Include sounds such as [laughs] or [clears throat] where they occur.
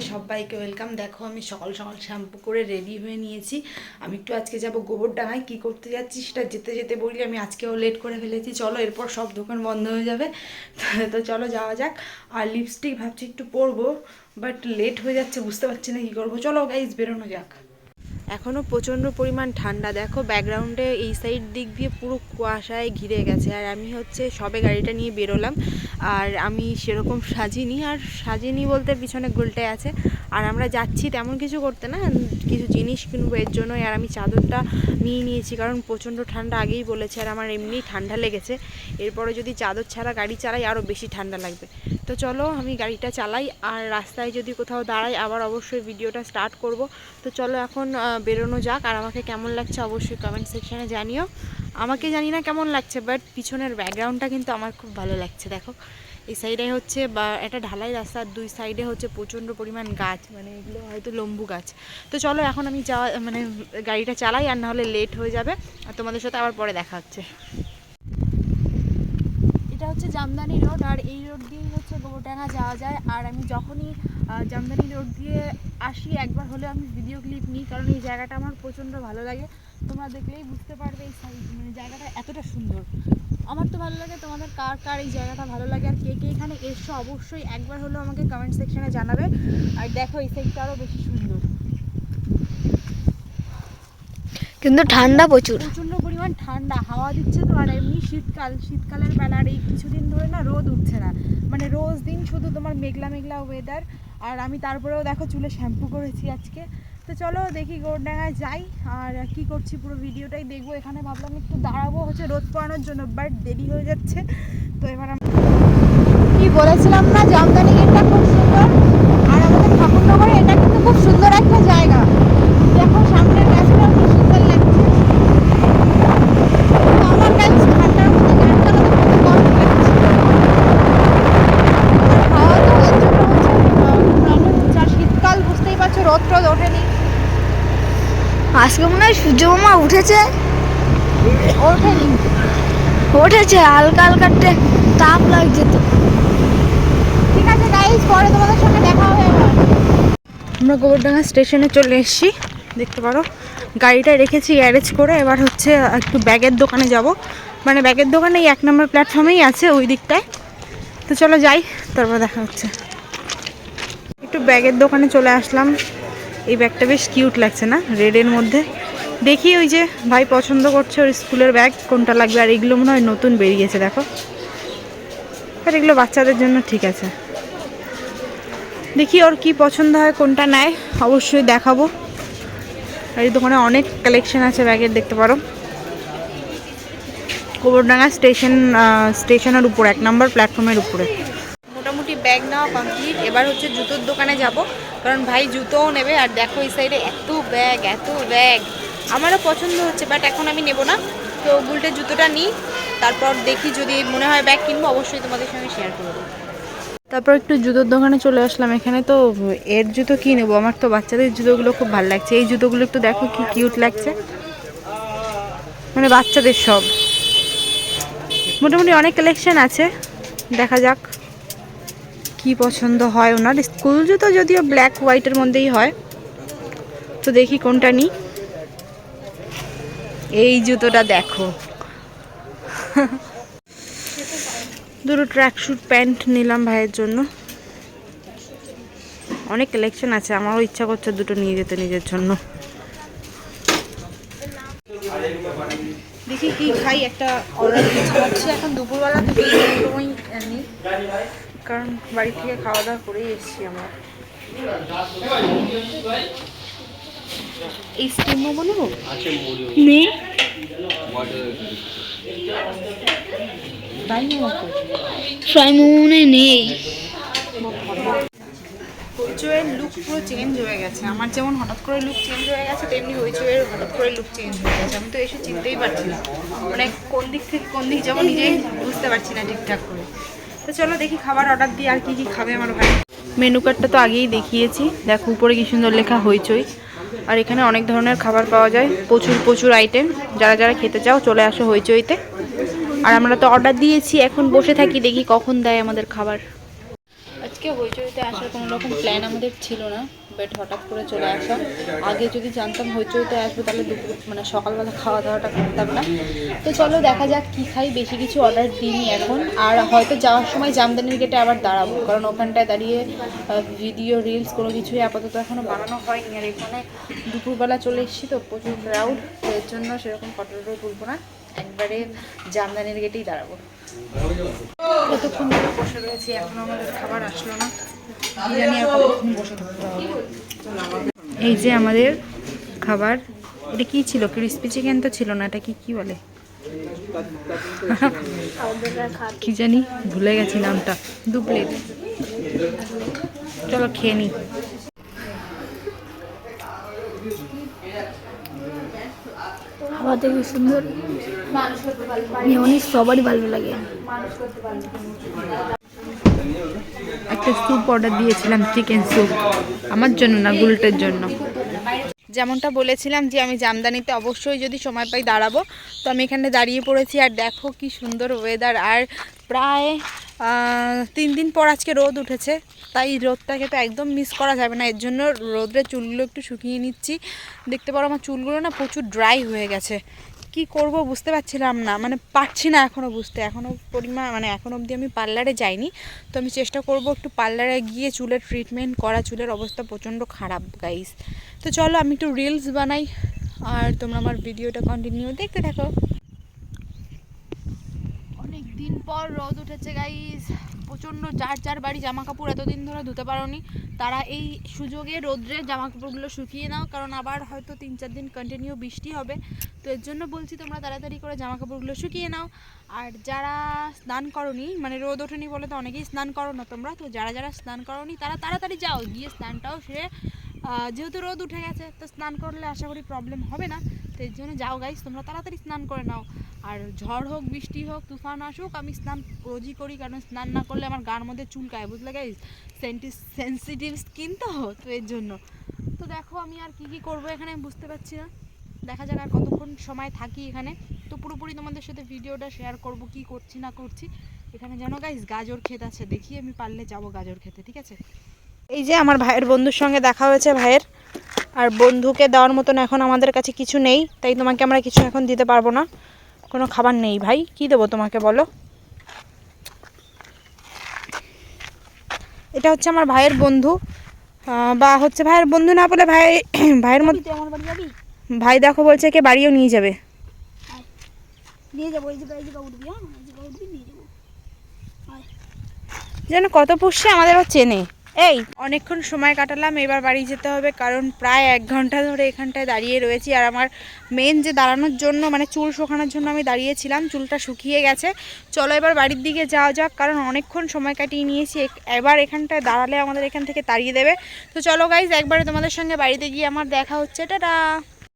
তোমাদের সবাইকে ওয়েলকাম। দেখো, আমি সকাল সকাল শ্যাম্পু করে রেডি হয়ে নিয়েছি। আমি একটু আজকে যাব গোবর ডাঙায়। কী করতে যাচ্ছি সেটা যেতে যেতে বলি। আমি আজকেও লেট করে ফেলেছি। চলো, এরপর সব দোকান বন্ধ হয়ে যাবে। তো চলো, যাওয়া যাক। আর লিপস্টিক ভাবছি একটু পরবো বাট লেট হয়ে যাচ্ছে, বুঝতে পারছি না কী করব। চলো গাইজ বেরোনো যাক। এখনও প্রচণ্ড পরিমাণ ঠান্ডা। দেখো ব্যাকগ্রাউন্ডে এই সাইড দিক দিয়ে পুরো কুয়াশায় ঘিরে গেছে। আর আমি হচ্ছে সবে গাড়িটা নিয়ে বেরোলাম। আর আমি সেরকম সাজিনি। আর সাজিনি বলতে পিছনে গোলটাই আছে। আর আমরা যাচ্ছি তেমন কিছু করতে না। কিছু জিনিস কিনবো এর জন্য আর আমি চাদরটা নিয়ে নিয়েছি কারণ প্রচণ্ড ঠান্ডা আগেই বলেছে। আর আমার এমনি ঠান্ডা লেগেছে। এরপরে যদি চাদর ছাড়া, গাড়ি চালাই আরও বেশি ঠান্ডা লাগবে। তো চলো আমি গাড়িটা চালাই, আর রাস্তায় যদি কোথাও দাঁড়াই আবার অবশ্যই ভিডিওটা স্টার্ট করব। তো চলো এখন বেরোনো যাক, আর আমাকে কেমন লাগছে অবশ্যই কমেন্ট সেকশানে জানিও। আমাকে জানি না কেমন লাগছে বাট পিছনের ব্যাকগ্রাউন্ডটা কিন্তু আমার খুব ভালো লাগছে, দেখো। এই সাইডে হচ্ছে বা, একটা ঢালাই রাস্তার দুই সাইডে হচ্ছে প্রচণ্ড পরিমাণ গাছ মানে এগুলো হয়তো লম্বু গাছ। তো চলো এখন আমি যাওয়া মানে গাড়িটা চালাই, আর নাহলে লেট হয়ে যাবে, আর তোমাদের সাথে আবার পরে দেখা হচ্ছে। এটা হচ্ছে জামদানি রোড, আর এই রোড দিয়েই হচ্ছে যাওয়া যায়। আর আমি যখনই জামদানি রোড দিয়ে আসি একবার হলে আমি ভিডিও ক্লিপ নিই কারণ এই জায়গাটা আমার প্রচণ্ড ভালো লাগে। তোমরা দেখলেই বুঝতে পারবে এই মানে জায়গাটা এতটা সুন্দর। আমার তো ভালো লাগে তোমাদের কার কার এই জায়গাটা ভালো লাগে আর কে কে এখানে এসছো অবশ্যই একবার হলেও আমাকে কমেন্ট সেকশানে জানাবে। আর দেখো এই সাইডটা আরও বেশি সুন্দর। কিন্তু ঠান্ডা প্রচুর। প্রচণ্ড পরিমাণ ঠান্ডা, হাওয়া দিচ্ছে তো, আর এমনি শীতকাল, শীতকালের বেলা আর এই কিছুদিন ধরে না রোদ উঠছে না। মানে রোজ দিন শুধু তোমার মেঘলা মেঘলা ওয়েদার আর আমি তারপরেও দেখো চুলে শ্যাম্পু করেছি আজকে। তো চলো দেখি গোড়ডাঙ্গায় যাই, আর কি করছি পুরো ভিডিওটাই দেখব। এখানে ভাবলাম একটু দাঁড়াবো হচ্ছে রোদ পোয়ানোর জন্য বাট দেরি হয়ে যাচ্ছে। তো এবার আমি কি বলেছিলাম না, জামদানি গেটটা খুব সুন্দর, আর আমাদের ঠাকুরনগরে এটা কিন্তু খুব সুন্দর একটা জায়গা দেখো সামনের গাছটা খুব সুন্দর লাগছে তো আমার কাছে ঠান্ডার মধ্যে গান চালাতে খুব গরম লাগছে আর হাওয়া তো এর জন্য হচ্ছে প্রবলেম হচ্ছে আর শীতকাল বুঝতেই পারছ রোদ ট্রোদ ওঠেনি আজকে মনে হয় সূর্য মামা উঠেছে? ওঠেনি উঠেছে হালকা হালকা তাপ লাগছে তো। ঠিক আছে গাইজ পরে তোমাদের সঙ্গে দেখা হবে আমরা গোবরডাঙ্গা স্টেশনে চলে এসেছি দেখতে পারো। গাড়িটা রেখেছি গ্যারেজ করে এবার হচ্ছে একটু ব্যাগের দোকানে যাব। মানে ব্যাগের দোকানে এই এক নম্বর প্ল্যাটফর্মেই আছে ওই দিকটায়। তো চলো যাই তারপর দেখা হচ্ছে। একটু ব্যাগের দোকানে চলে আসলাম। এই ব্যাগটা বেশ কিউট লাগছে না রেডের মধ্যে। দেখি ওই যে ভাই পছন্দ করছে ওর স্কুলের ব্যাগ, কোনটা লাগবে, আর এগুলো মনে হয় নতুন বেরিয়েছে, দেখো। আর এগুলো বাচ্চাদের জন্য ঠিক আছে। দেখি ওর কি পছন্দ হয়, কোনটা নেয়, অবশ্যই দেখাবো। আর এই দোকানে অনেক কালেকশন আছে ব্যাগের, দেখতে পারো। গোবরডাঙ্গা স্টেশন স্টেশনের উপর, এক নম্বর প্ল্যাটফর্মের উপরে। মোটামুটি ব্যাগ নেওয়া কমপ্লিট এবার হচ্ছে জুতোর দোকানে যাব, কারণ ভাই জুতোও নেবে, আর দেখো এই সাইডে এত ব্যাগ এত ব্যাগ। আমারও পছন্দ হচ্ছে বাট এখন আমি নেব না। তো বুলটে জুতোটা নিই, তারপর দেখি যদি মনে হয় ব্যাগ কিনবো, অবশ্যই তোমাদের সঙ্গে শেয়ার করব। তারপর একটু জুতোর দোকানে চলে আসলাম, এখানে তো এর জুতো কি নেব? আমার তো বাচ্চাদের জুতোগুলো খুব ভালো লাগছে। এই জুতোগুলো একটু দেখো কি কিউট লাগছে। মানে বাচ্চাদের সব। মোটামুটি অনেক কালেকশন আছে, দেখা যাক কি পছন্দ হয় ওনার। স্কুল জুতো যদিও ব্ল্যাক হোয়াইটের মধ্যেই হয়, তো দেখি কোনটা নিই। এই জুতোটা দেখো। দুটো ট্র্যাক স্যুট প্যান্ট নিলাম ভাইয়ের জন্য। অনেক কালেকশন আছে, আমারও ইচ্ছা করছে দুটো নিয়ে যেতে নিজের জন্য। দেখি কি খাই, একটা অর্ডার এখন দুপুরবেলা তো সময় কারণ বাড়ি থেকে খাওয়া দাওয়া করেই এসেছি আমরা। এই স্টিম মোমো নেব নেই তাই ফ্রাই মনে নেই হইচইয়ের লুক পুরো চেঞ্জ হয়ে গেছে। আমার যেমন হঠাৎ করে লুক চেঞ্জ হয়ে গেছে তেমনি হইচইয়ের হঠাৎ করে লুক চেঞ্জ হয়ে গেছে। আমি তো এসে চিনতেই পারছি না। মানে কোন দিক থেকে কোন দিক যাব নিজেই বুঝতে পারছি না ঠিকঠাক করে। তো চলো দেখি খাবার অর্ডার দিই আর কি কি খাবে আমার ভাই। মেনু কার্ডটা তো আগেই দেখিয়েছি। দেখো উপরে কি সুন্দর লেখা হইচই। আর এখানে অনেক ধরনের খাবার পাওয়া যায়, প্রচুর প্রচুর আইটেম যারা যারা খেতে চাও, চলে আসো হইচইতে। আর আমরা তো অর্ডার দিয়েছি, এখন বসে থাকি, দেখি কখন দেয় আমাদের খাবার। আজকে হইচইতে আসার কোনো রকম প্ল্যান আমাদের ছিল না বাট হঠাৎ করে চলে আসা। আগে যদি জানতাম হইচইতে আসব, তাহলে দুপুর মানে সকালবেলা খাওয়া দাওয়াটা করতাম না। তো চলো দেখা যাক কী খাই, বেশি কিছু অর্ডার দিইনি এখন। আর হয়তো যাওয়ার সময় জামদানির গেটে আবার দাঁড়াবো, কারণ ওখানটায় দাঁড়িয়ে ভিডিও রিলস কোনো কিছুই আপাতত এখনও বানানো হয়নি। আর এখানে দুপুরবেলা চলে এসেছি তো, প্রচুর ক্রাউড এর জন্য সেরকম ফটো তুলবো না। একবারে জামদানির গেটেই দাঁড়াবো। না। এই যে আমাদের খাবার, এটা কি ছিল? ক্রিস্পি চিকেন তো ছিল না, এটা কি কি বলে? [laughs] কি জানি, ভুলে গেছি নামটা। দু প্লেট চলো খেয়ে নিই খাওয়া থেকে সুন্দর সবারই ভালো লাগে। একটা স্যুপ অর্ডার দিয়েছিলাম চিকেন স্যুপ আমার জন্য না গুলটের জন্য। যেমনটা বলেছিলাম যে আমি জামদানিতে অবশ্যই যদি সময় পাই দাঁড়াবো তো আমি এখানে দাঁড়িয়ে পড়েছি আর দেখো কি সুন্দর ওয়েদার আর প্রায় তিন দিন পর আজকে রোদ উঠেছে তাই রোদটাকে তো একদম মিস করা যাবে না। এর জন্য রোদ্রে চুলগুলো একটু শুকিয়ে নিচ্ছি। দেখতে পারো আমার চুলগুলো না প্রচুর ড্রাই হয়ে গেছে। কি করব বুঝতে পারছিলাম না। মানে পারছি না এখনও বুঝতে। এখনও পরিমাণ মানে এখন অবধি আমি পার্লারে যাইনি। তো আমি চেষ্টা করব একটু পার্লারে গিয়ে চুলের ট্রিটমেন্ট করা। চুলের অবস্থা প্রচণ্ড খারাপ গাইস তো চলো আমি একটু রিলস বানাই। আর তোমরা আমার ভিডিওটা কন্টিনিউ দেখতে থাকো। অনেক দিন পর রোদ উঠেছে গাইস প্রচণ্ড যার যার বাড়ি জামা কাপড় এতদিন ধরে ধুতে পারোনি, তারা এই সুযোগে রোদ্রে জামা কাপড়গুলো শুকিয়ে নাও, কারণ আবার হয়তো তিন চার দিন কন্টিনিউ বৃষ্টি হবে। তো এর জন্য বলছি তোমরা তাড়াতাড়ি করে জামা কাপড়গুলো শুকিয়ে নাও। আর যারা স্নান করনি মানে রোদ ওঠেনি বলে তো অনেকেই স্নান করো না তোমরা, তো যারা যারা স্নান করনি, তারা তাড়াতাড়ি যাও, গিয়ে স্নানটাও সেরে যেহেতু রোদ উঠে গেছে, তো স্নান করলে আশা করি প্রবলেম হবে না। তো এর জন্য যাও গাইস তোমরা তাড়াতাড়ি স্নান করে নাও। আর ঝড় হোক, বৃষ্টি হোক, তুফান আসুক, আমি স্নান রোজই করি, কারণ স্নান না করলে আমার গার মধ্যে চুলকায় বুঝলে গাইস সেন্টি সেন্সিটিভ স্কিন তো তো এর জন্য। তো দেখো আমি আর কি কি করব এখানে, আমি বুঝতে পারছি না। দেখা যাক আর কতক্ষণ সময় থাকি এখানে। তো পুরোপুরি তোমাদের সাথে ভিডিওটা শেয়ার করব, কি করছি, না করছি। এখানে যেন গাইস গাজর ক্ষেত আছে, দেখি আমি পারলে যাব গাজর খেতে ঠিক আছে? এই যে আমার ভাইয়ের বন্ধুর সঙ্গে দেখা হয়েছে ভাইয়ের। আর বন্ধুকে দেওয়ার মতন এখন আমাদের কাছে কিছু নেই তাই তোমাকে আমরা কিছু এখন দিতে পারব না। কোনো খাবার নেই ভাই কি দেবো তোমাকে বলো? এটা হচ্ছে আমার ভাইয়ের বন্ধু বা হচ্ছে ভাইয়ের বন্ধু না বলে ভাই [clears throat] ভাইয়ের যাবি? ভাই দেখো বলছে কে বাড়িও নিয়ে যাবে। যেন কত পুষছে আমাদেরও চেনে। এই, অনেকক্ষণ সময় কাটালাম, এবার বাড়ি যেতে হবে, কারণ প্রায় এক ঘণ্টা ধরে এখানটায় দাঁড়িয়ে রয়েছি, আর আমার মেন যে দাঁড়ানোর জন্য মানে চুল শুকানোর জন্য আমি দাঁড়িয়েছিলাম, চুলটা শুকিয়ে গেছে। চলো এবার বাড়ির দিকে যাওয়া যাক, কারণ অনেকক্ষণ সময় কাটিয়ে নিয়েছি এবার এখানটায় দাঁড়ালে আমাদের এখান থেকে তাড়িয়ে দেবে। তো চলো গাইজ একবারে তোমাদের সঙ্গে বাড়িতে গিয়ে আমার দেখা হচ্ছে, টাটা!